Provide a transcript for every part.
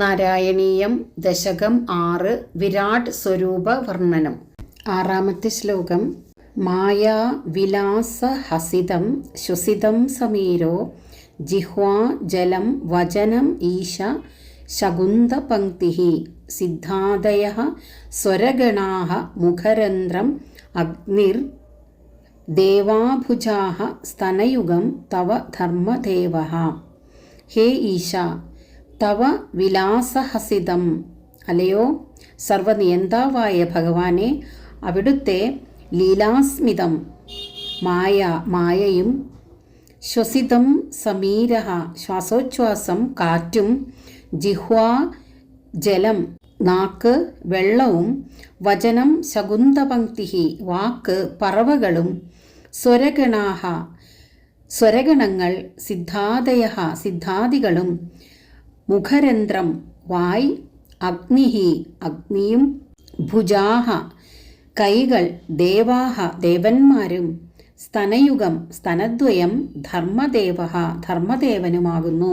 നാരായണീയം ദശകം ആറ് വിരാട് സ്വരൂപ വർണനം. ആറാമത്തെ ശ്ലോകം മായാ വിലാസ ഹസിതം ശ്വസിതം സമീരോ ജിഹ്വാ ജലം വചനം ഈശ ശകുന്തപങ്ക്തി സിദ്ധാദയ സ്വരഗണാ മുഖരന്ധ്രം അഗ്നിർ ദേവാഭുജാ സ്തനയുഗം തവ ധർമ്മദേവ. ഹേ ഈശ തവ വിലാസഹസിതം. അലയോ സർവനിയന്താവായ ഭഗവാനെ അവിടുത്തെ ലീലാസ്മിതം മായ മായയും ശ്വസിതം സമീര ശ്വാസോച്ഛ്വാസം കാറ്റും ജിഹ്വാ ജലം നാക്ക് വെള്ളവും വചനം ശകുന്തപങ്ക്തി വാക്ക് പറവകളും സ്വരഗണാഹ സ്വരഗണങ്ങൾ സിദ്ധാദയ സിദ്ധാദികളും മുഖരന്ധ്രം വായ് അഗ്നിഹി അഗ്നിയും ഭുജാഹ. കൈകൾ ദേവാഹ ദേവന്മാരും. സ്തനയുഗം സ്തനദ്വയം ധർമ്മദേവ ധർമ്മദേവനുമാകുന്നു.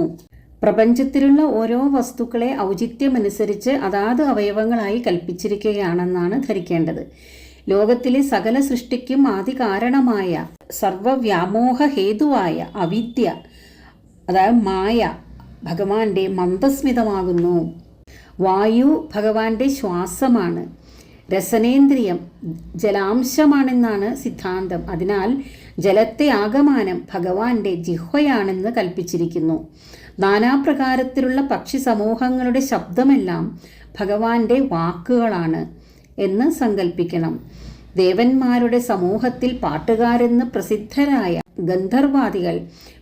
പ്രപഞ്ചത്തിലുള്ള ഓരോ വസ്തുക്കളെ ഔചിത്യമനുസരിച്ച് അതാത് അവയവങ്ങളായി കൽപ്പിച്ചിരിക്കുകയാണെന്നാണ് ധരിക്കേണ്ടത്. ലോകത്തിലെ സകല സൃഷ്ടിക്കും ആദി കാരണമായ സർവവ്യാമോഹ ഹേതുവായ അവിദ്യ അതായത് മായ ഭഗവാന്റെ മന്ദസ്മിതമാകുന്നു. വായു ഭഗവാന്റെ ശ്വാസമാണ്. രസനേന്ദ്രിയം ജലാംശമാണെന്നാണ് സിദ്ധാന്തം. അതിനാൽ ജലത്തെ ആകമാനം ഭഗവാന്റെ ജിഹ്വയാണെന്ന് കൽപ്പിച്ചിരിക്കുന്നു. നാനാപ്രകാരത്തിലുള്ള പക്ഷി സമൂഹങ്ങളുടെ ശബ്ദമെല്ലാം ഭഗവാന്റെ വാക്കുകളാണ് എന്ന് സങ്കല്പിക്കണം ദേവന്മാരുടെ സമൂഹത്തിൽ പാട്ടുകാരെന്ന് പ്രസിദ്ധരായ ഗന്ധർവാദികൾ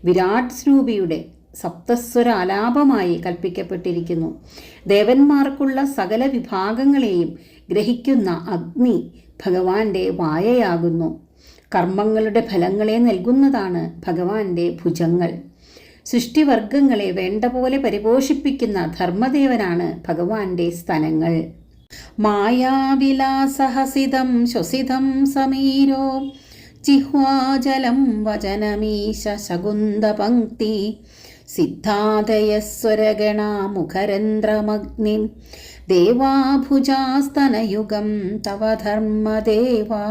വിരാട് സ്വരൂപിയുടെ സപ്തസ്വര ആലാപമായി കൽപ്പിക്കപ്പെട്ടിരിക്കുന്നു. ദേവന്മാർക്കുള്ള സകല വിഭാഗങ്ങളെയും ഗ്രഹിക്കുന്ന അഗ്നി ഭഗവാന്റെ വായയാകുന്നു. കർമ്മങ്ങളുടെ ഫലങ്ങളെ നൽകുന്നതാണ് ഭഗവാന്റെ ഭുജങ്ങൾ. സൃഷ്ടിവർഗങ്ങളെ വേണ്ട പോലെ പരിപോഷിപ്പിക്കുന്ന ധർമ്മദേവനാണ് ഭഗവാന്റെ സ്ഥലങ്ങൾ. മായാവിലാസഹസിതം ശ്വസിതം സമീരോ ജിഹ്വാജലം വചനമീശ ശകുന്തപങ്ക്തി സിദ്ധാദയസ്വരഗണാമുഖരന്ധ്രമഗ്നിം ദേവാഭുജാസ്തനയുഗം തവ ധർമ്മദേവാ